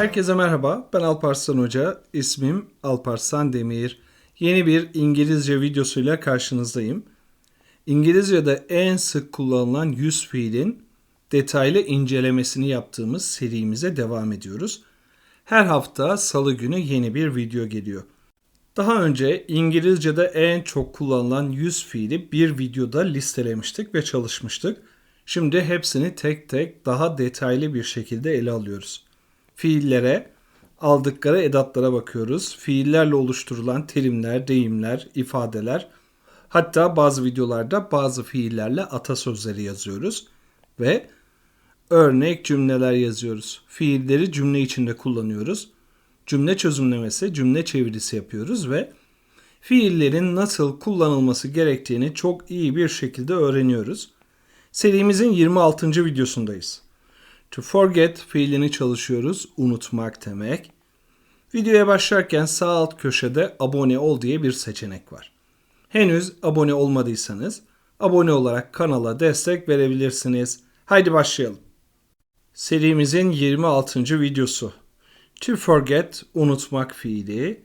Herkese merhaba. Ben Alparslan Hoca. İsmim Alparslan Demir. Yeni bir İngilizce videosuyla karşınızdayım. İngilizce'de en sık kullanılan yüz fiilin detaylı incelemesini yaptığımız serimize devam ediyoruz. Her hafta salı günü yeni bir video geliyor. Daha önce İngilizce'de en çok kullanılan yüz fiili bir videoda listelemiştik ve çalışmıştık. Şimdi hepsini tek tek daha detaylı bir şekilde ele alıyoruz. Fiillere, aldıkları edatlara bakıyoruz. Fiillerle oluşturulan terimler, deyimler, ifadeler, hatta bazı videolarda bazı fiillerle atasözleri yazıyoruz ve örnek cümleler yazıyoruz. Fiilleri cümle içinde kullanıyoruz. Cümle çözümlemesi, cümle çevirisi yapıyoruz ve fiillerin nasıl kullanılması gerektiğini çok iyi bir şekilde öğreniyoruz. Serimizin 26. videosundayız. To forget fiilini çalışıyoruz. Unutmak demek. Videoya başlarken sağ alt köşede abone ol diye bir seçenek var. Henüz abone olmadıysanız abone olarak kanala destek verebilirsiniz. Haydi başlayalım. Serimizin 26. videosu. To forget unutmak fiili.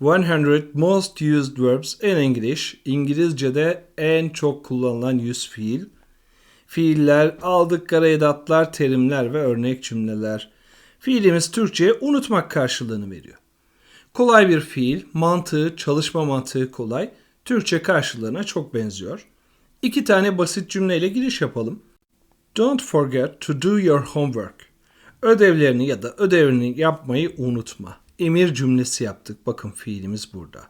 100 most used verbs in English. İngilizce'de en çok kullanılan 100 fiil. Fiiller, aldıkları edatlar, terimler ve örnek cümleler. Fiilimiz Türkçe'ye unutmak karşılığını veriyor. Kolay bir fiil, mantığı, çalışma mantığı kolay. Türkçe karşılığına çok benziyor. İki tane basit cümleyle giriş yapalım. Don't forget to do your homework. Ödevlerini ya da ödevini yapmayı unutma. Emir cümlesi yaptık. Bakın fiilimiz burada.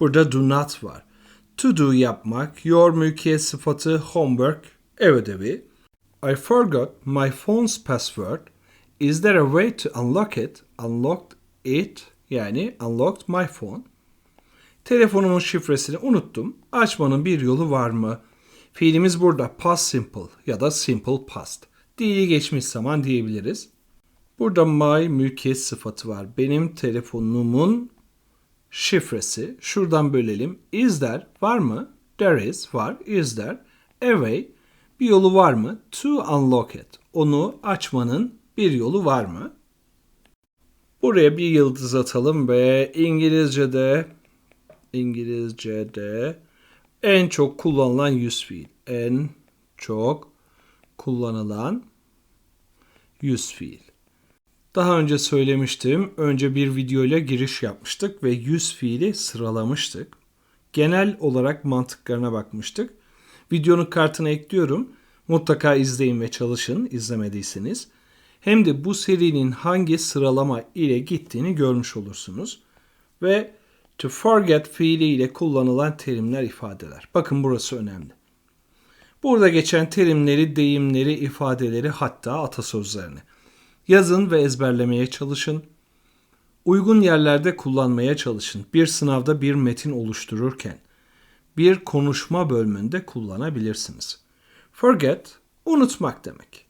Burada do not var. To do yapmak, your mülkiyet sıfatı homework, ev ödevi. I forgot my phone's password. Is there a way to unlock it? Unlocked it yani unlocked my phone. Telefonumun şifresini unuttum. Açmanın bir yolu var mı? Fiilimiz burada past simple ya da simple past. Dili geçmiş zaman diyebiliriz. Burada my mülkiyet sıfatı var. Benim telefonumun şifresi. Şuradan bölelim. Is there var mı? There is var. Is there a way bir yolu var mı? To unlock it. Onu açmanın bir yolu var mı? Buraya bir yıldız atalım ve İngilizce'de İngilizce'de en çok kullanılan yüz fiil. En çok kullanılan yüz fiil. Daha önce söylemiştim. Önce bir videoyla giriş yapmıştık ve yüz fiili sıralamıştık. Genel olarak mantıklarına bakmıştık. Videonun kartına ekliyorum. Mutlaka izleyin ve çalışın izlemediyseniz. Hem de bu serinin hangi sıralama ile gittiğini görmüş olursunuz. Ve to forget fiili ile kullanılan terimler, ifadeler. Bakın burası önemli. Burada geçen terimleri, deyimleri, ifadeleri hatta atasözlerini. Yazın ve ezberlemeye çalışın. Uygun yerlerde kullanmaya çalışın. Bir sınavda bir metin oluştururken bir konuşma bölümünde kullanabilirsiniz. Forget, unutmak demek.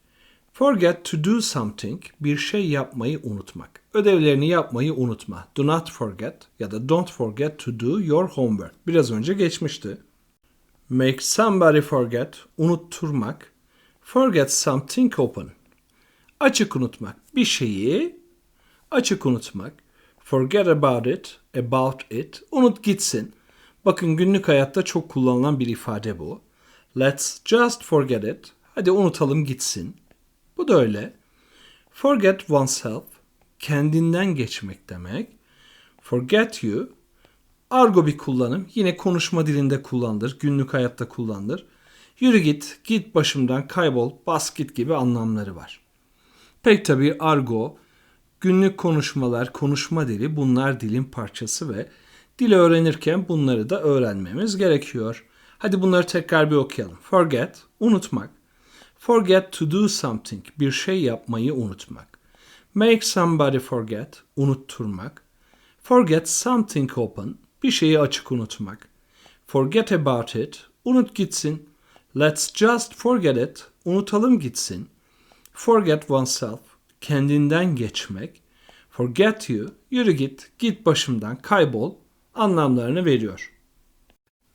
Forget to do something, bir şey yapmayı unutmak. Ödevlerini yapmayı unutma. Do not forget ya da don't forget to do your homework. Biraz önce geçmişti. Make somebody forget, unutturmak. Forget something open. Açık unutmak. Bir şeyi açık unutmak. Forget about it, about it. Unut gitsin. Bakın günlük hayatta çok kullanılan bir ifade bu. Let's just forget it. Hadi unutalım gitsin. Bu da öyle. Forget oneself. Kendinden geçmek demek. Forget you. Argo bir kullanım. Yine konuşma dilinde kullanılır. Günlük hayatta kullanılır. Yürü git, git başımdan, kaybol, bas git gibi anlamları var. Pek tabi argo, günlük konuşmalar, konuşma dili bunlar dilin parçası ve dili öğrenirken bunları da öğrenmemiz gerekiyor. Hadi bunları tekrar bir okuyalım. Forget, unutmak. Forget to do something, bir şey yapmayı unutmak. Make somebody forget, unutturmak. Forget something open, bir şeyi açık unutmak. Forget about it, unut gitsin. Let's just forget it, unutalım gitsin. Forget oneself, kendinden geçmek. Forget you, yürü git, git başımdan, kaybol anlamlarını veriyor.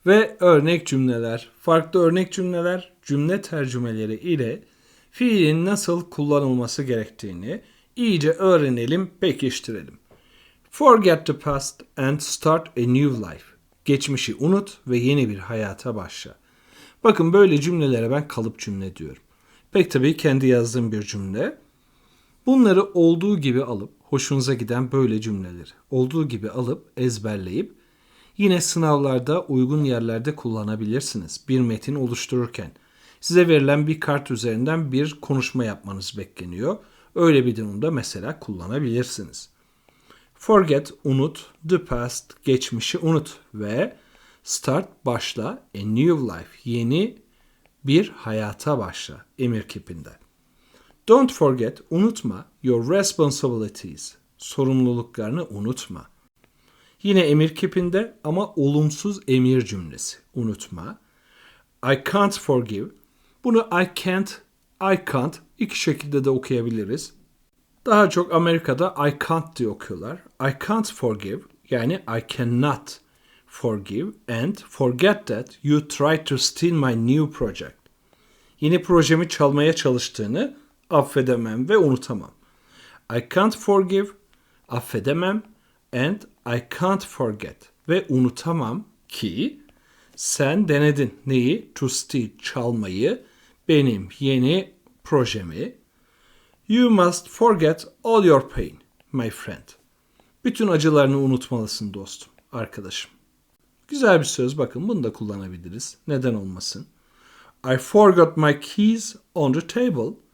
Ve örnek cümleler, farklı örnek cümleler, cümle tercümeleri ile fiilin nasıl kullanılması gerektiğini, iyice öğrenelim, pekiştirelim. Forget the past and start a new life. Geçmişi unut ve yeni bir hayata başla. Bakın böyle cümlelere ben kalıp cümle diyorum. Pek tabii kendi yazdığım bir cümle. Bunları olduğu gibi alıp, hoşunuza giden böyle cümleleri olduğu gibi alıp ezberleyip yine sınavlarda uygun yerlerde kullanabilirsiniz. Bir metin oluştururken size verilen bir kart üzerinden bir konuşma yapmanız bekleniyor. Öyle bir durumda mesela kullanabilirsiniz. Forget, unut, the past, geçmişi unut ve start, başla, a new life, yeni bir hayata başla emir kipinde. Don't forget, unutma, your responsibilities, sorumluluklarını unutma. Yine emir kipinde ama olumsuz emir cümlesi, unutma. I can't forgive, bunu I can't, I can't iki şekilde de okuyabiliriz. Daha çok Amerika'da I can't diye okuyorlar. I can't forgive yani I cannot forgive and forget that you tried to steal my new project. Yeni projemi çalmaya çalıştığını affedemem ve unutamam. I can't forgive, affedemem and I can't forget ve unutamam ki sen denedin neyi? To steal, çalmayı, benim yeni projemi. You must forget all your pain, my friend. Bütün acılarını unutmalısın dostum, arkadaşım. Güzel bir söz bakın bunu da kullanabiliriz. Neden olmasın? I forgot my keys on the table.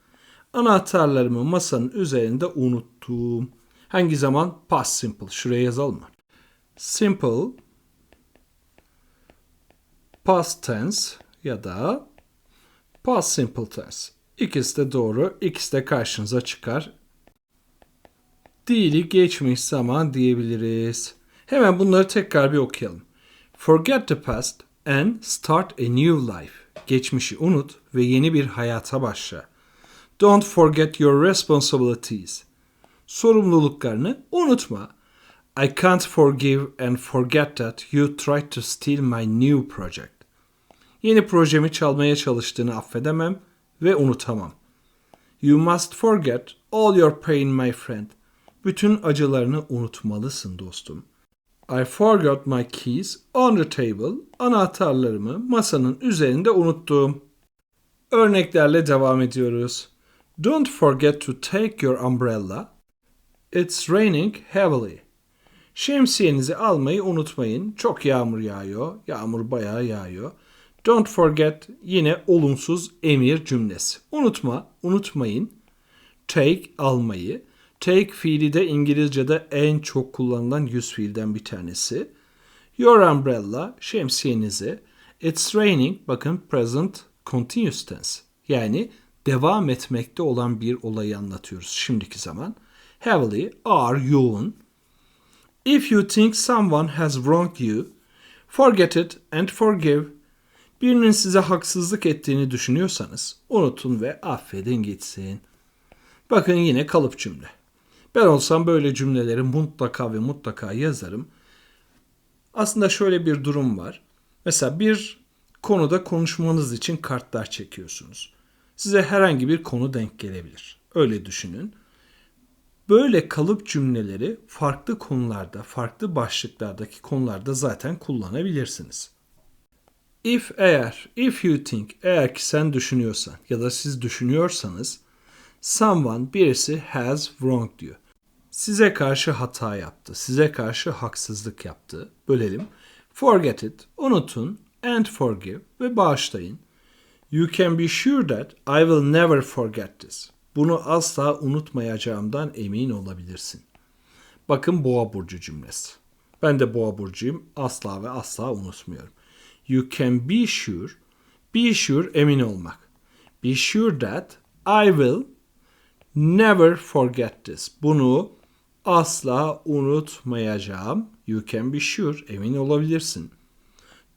Anahtarlarımı masanın üzerinde unuttum. Hangi zaman? Past simple. Şuraya yazalım mı? Simple past tense ya da past simple tense. İkisi de doğru, ikisi de karşınıza çıkar. Dili geçmiş zaman diyebiliriz. Hemen bunları tekrar bir okuyalım. Forget the past and start a new life. Geçmişi unut ve yeni bir hayata başla. Don't forget your responsibilities. Sorumluluklarını unutma. I can't forgive and forget that you tried to steal my new project. Yeni projemi çalmaya çalıştığını affedemem ve unutamam. You must forget all your pain my friend. Bütün acılarını unutmalısın dostum. I forgot my keys on the table. Anahtarlarımı masanın üzerinde unuttum. Örneklerle devam ediyoruz. Don't forget to take your umbrella. It's raining heavily. Şemsiyenizi almayı unutmayın. Çok yağmur yağıyor. Yağmur bayağı yağıyor. Don't forget yine olumsuz emir cümlesi. Unutma, unutmayın. Take almayı. Take fiili de İngilizce'de en çok kullanılan yüz fiilden bir tanesi. Your umbrella, şemsiyenizi. It's raining, bakın present continuous tense. Yani devam etmekte olan bir olayı anlatıyoruz şimdiki zaman. Heavily, are yoğun. If you think someone has wronged you, forget it and forgive. Birinin size haksızlık ettiğini düşünüyorsanız unutun ve affedin gitsin. Bakın yine kalıp cümle. Ben olsam böyle cümleleri mutlaka ve mutlaka yazarım. Aslında şöyle bir durum var. Mesela bir konuda konuşmanız için kartlar çekiyorsunuz. Size herhangi bir konu denk gelebilir. Öyle düşünün. Böyle kalıp cümleleri farklı konularda, farklı başlıklardaki konularda zaten kullanabilirsiniz. If eğer, if you think, eğer ki sen düşünüyorsan ya da siz düşünüyorsanız someone birisi has wronged diyor. Size karşı hata yaptı, size karşı haksızlık yaptı. Bölelim. Forget it, unutun, and forgive ve bağışlayın. You can be sure that I will never forget this. Bunu asla unutmayacağımdan emin olabilirsin. Bakın boğa burcu cümlesi. Ben de boğa burcuyum. Asla ve asla unutmuyorum. You can be sure. Be sure emin olmak. Be sure that I will never forget this. Bunu asla unutmayacağım. You can be sure emin olabilirsin.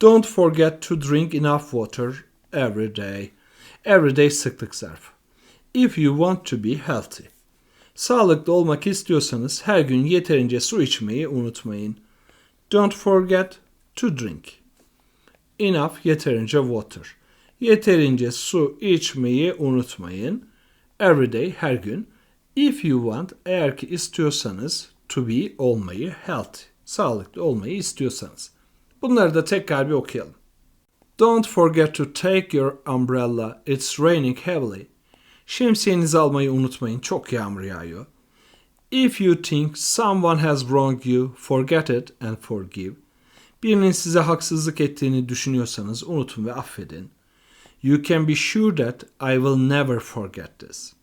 Don't forget to drink enough water every day. Every day sıklık zarfı. If you want to be healthy. Sağlıklı olmak istiyorsanız her gün yeterince su içmeyi unutmayın. Don't forget to drink. Enough yeterince water. Yeterince su içmeyi unutmayın. Every day her gün. If you want, eğer ki istiyorsanız to be olmayı, healthy, sağlıklı olmayı istiyorsanız. Bunları da tekrar bir okuyalım. Don't forget to take your umbrella. It's raining heavily. Şemsiyenizi almayı unutmayın. Çok yağmur yağıyor. If you think someone has wronged you, forget it and forgive. Birinin size haksızlık ettiğini düşünüyorsanız unutun ve affedin. You can be sure that I will never forget this.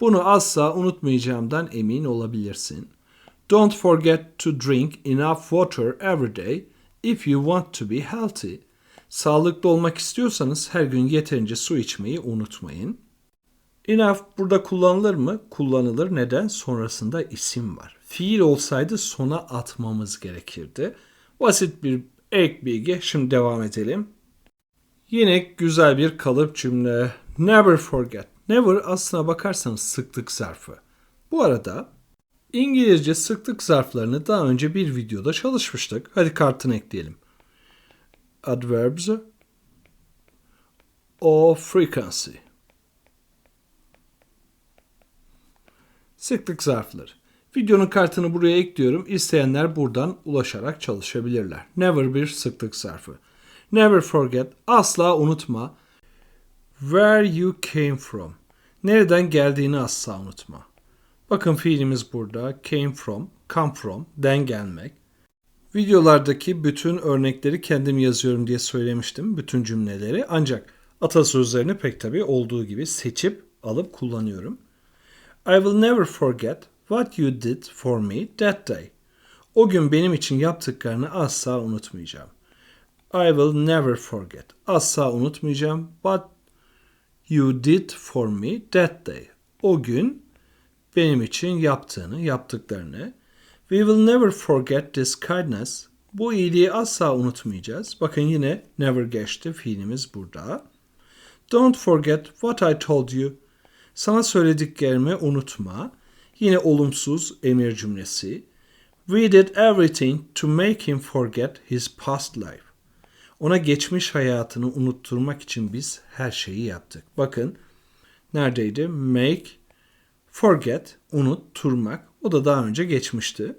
Bunu asla unutmayacağımdan emin olabilirsin. Don't forget to drink enough water every day if you want to be healthy. Sağlıklı olmak istiyorsanız her gün yeterince su içmeyi unutmayın. Enough burada kullanılır mı? Kullanılır. Neden? Sonrasında isim var. Fiil olsaydı sona atmamız gerekirdi. Basit bir ek bilgi. Şimdi devam edelim. Yine güzel bir kalıp cümle. Never forget. Never aslına bakarsanız sıklık zarfı. Bu arada İngilizce sıklık zarflarını daha önce bir videoda çalışmıştık. Hadi kartını ekleyelim. Adverbs of frequency. Sıklık zarfları. Videonun kartını buraya ekliyorum. İsteyenler buradan ulaşarak çalışabilirler. Never bir sıklık zarfı. Never forget. Asla unutma. Where you came from. Nereden geldiğini asla unutma. Bakın fiilimiz burada. Came from, come from, den gelmek. Videolardaki bütün örnekleri kendim yazıyorum diye söylemiştim. Bütün cümleleri. Ancak atasözlerini pek tabii olduğu gibi seçip alıp kullanıyorum. I will never forget what you did for me that day. O gün benim için yaptıklarını asla unutmayacağım. I will never forget. Asla unutmayacağım. What you did for me that day. O gün benim için yaptığını, yaptıklarını. We will never forget this kindness. Bu iyiliği asla unutmayacağız. Bakın yine never geçti. Fiilimiz burada. Don't forget what I told you. Sana söylediklerimi unutma. Yine olumsuz emir cümlesi. We did everything to make him forget his past life. Ona geçmiş hayatını unutturmak için biz her şeyi yaptık. Bakın neredeydi? Make, forget, unutturmak. O da daha önce geçmişti.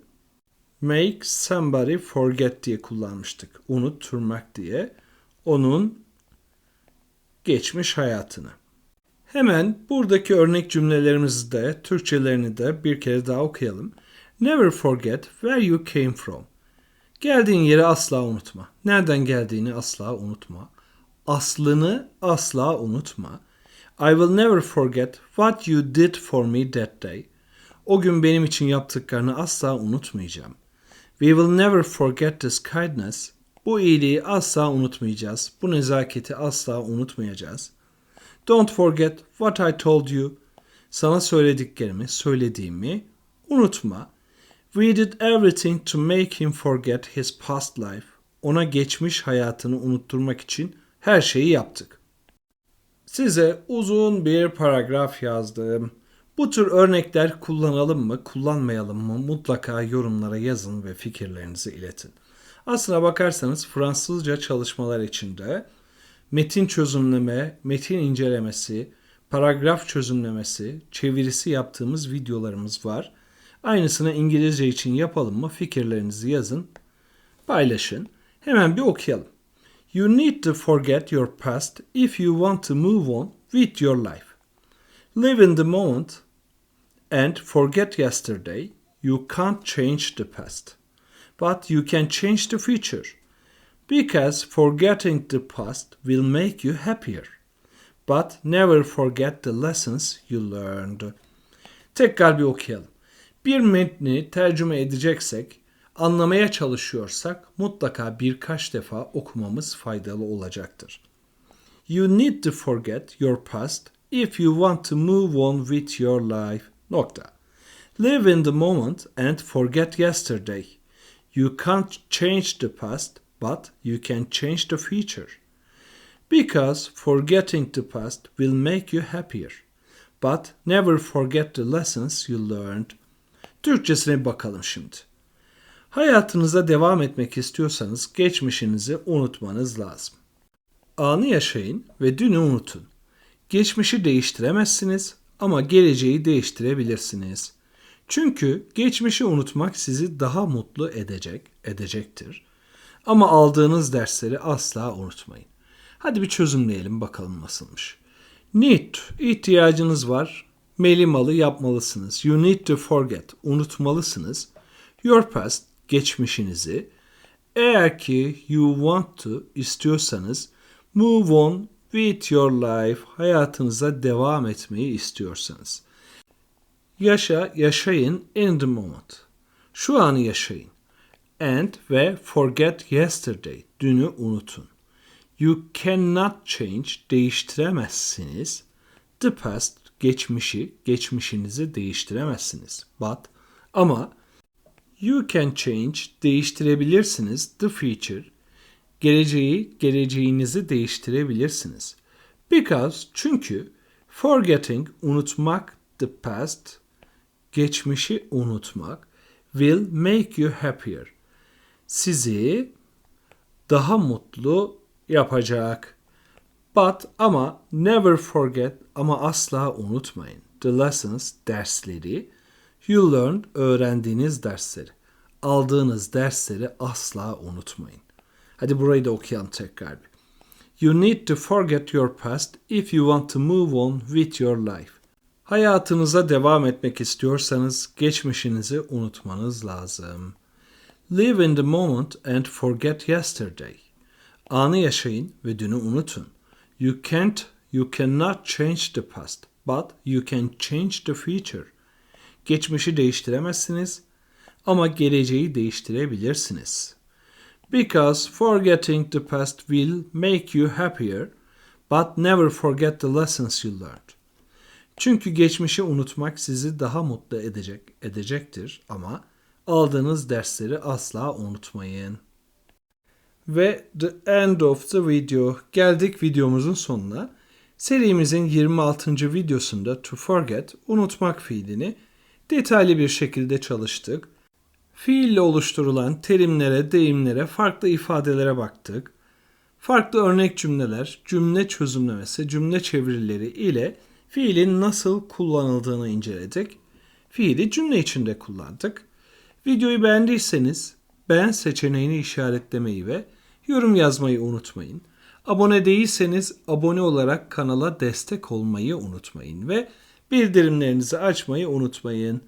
Make somebody forget diye kullanmıştık. Unutturmak diye. Onun geçmiş hayatını. Hemen buradaki örnek cümlelerimizi de, Türkçelerini de bir kere daha okuyalım. Never forget where you came from. Geldiğin yeri asla unutma. Nereden geldiğini asla unutma. Aslını asla unutma. I will never forget what you did for me that day. O gün benim için yaptıklarını asla unutmayacağım. We will never forget this kindness. Bu iyiliği asla unutmayacağız. Bu nezaketi asla unutmayacağız. Don't forget what I told you. Sana söylediklerimi, söylediğimi unutma. We did everything to make him forget his past life. Ona geçmiş hayatını unutturmak için her şeyi yaptık. Size uzun bir paragraf yazdım. Bu tür örnekler kullanalım mı, kullanmayalım mı mutlaka yorumlara yazın ve fikirlerinizi iletin. Aslına bakarsanız Fransızca çalışmalar içinde metin çözümleme, metin incelemesi, paragraf çözümlemesi, çevirisi yaptığımız videolarımız var. Aynısını İngilizce için yapalım mı? Fikirlerinizi yazın, paylaşın. Hemen bir okuyalım. You need to forget your past if you want to move on with your life. Live in the moment and forget yesterday. You can't change the past, but you can change the future. Because forgetting the past will make you happier. But never forget the lessons you learned. Tekrar bir okuyalım. Bir metni tercüme edeceksek, anlamaya çalışıyorsak mutlaka birkaç defa okumamız faydalı olacaktır. You need to forget your past if you want to move on with your life. Nokta. Live in the moment and forget yesterday. You can't change the past, but you can change the future. Because forgetting the past will make you happier. But never forget the lessons you learned. Türkçesine bakalım şimdi. Hayatınıza devam etmek istiyorsanız geçmişinizi unutmanız lazım. Anı yaşayın ve dünü unutun. Geçmişi değiştiremezsiniz ama geleceği değiştirebilirsiniz. Çünkü geçmişi unutmak sizi daha mutlu edecek, edecektir. Ama aldığınız dersleri asla unutmayın. Hadi bir çözümleyelim bakalım nasılmış. Need, ihtiyacınız var. Melimalı yapmalısınız. You need to forget, unutmalısınız. Your past, geçmişinizi. Eğer ki you want to, istiyorsanız move on with your life, hayatınıza devam etmeyi istiyorsanız. Yaşa, yaşayın in the moment. Şu anı yaşayın. And ve forget yesterday, dünü unutun. You cannot change, değiştiremezsiniz. The past, geçmişi, geçmişinizi değiştiremezsiniz. But, ama you can change, değiştirebilirsiniz. The future, geleceği, geleceğinizi değiştirebilirsiniz. Because, çünkü forgetting, unutmak, the past, geçmişi unutmak will make you happier. Sizi daha mutlu yapacak. But ama never forget ama asla unutmayın. The lessons dersleri you learned öğrendiğiniz dersleri. Aldığınız dersleri asla unutmayın. Hadi burayı da okuyalım tekrar bir. You need to forget your past if you want to move on with your life. Hayatınıza devam etmek istiyorsanız geçmişinizi unutmanız lazım. Live in the moment and forget yesterday. Anı yaşayın ve dünü unutun. You can't, you cannot change the past, but you can change the future. Geçmişi değiştiremezsiniz ama geleceği değiştirebilirsiniz. Because forgetting the past will make you happier, but never forget the lessons you learned. Çünkü geçmişi unutmak sizi daha mutlu edecek, edecektir ama aldığınız dersleri asla unutmayın. Ve the end of the video. Geldik videomuzun sonuna. Serimizin 26. videosunda to forget, unutmak fiilini detaylı bir şekilde çalıştık. Fiille oluşturulan terimlere, deyimlere, farklı ifadelere baktık. Farklı örnek cümleler, cümle çözümlemesi, cümle çevirileri ile fiilin nasıl kullanıldığını inceledik. Fiili cümle içinde kullandık. Videoyu beğendiyseniz beğen seçeneğini işaretlemeyi ve yorum yazmayı unutmayın. Abone değilseniz abone olarak kanala destek olmayı unutmayın ve bildirimlerinizi açmayı unutmayın.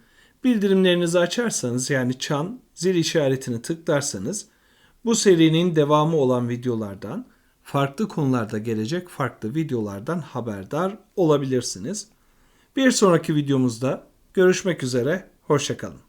Bildirimlerinizi açarsanız yani çan zil işaretini tıklarsanız bu serinin devamı olan videolardan farklı konularda gelecek farklı videolardan haberdar olabilirsiniz. Bir sonraki videomuzda görüşmek üzere, hoşçakalın.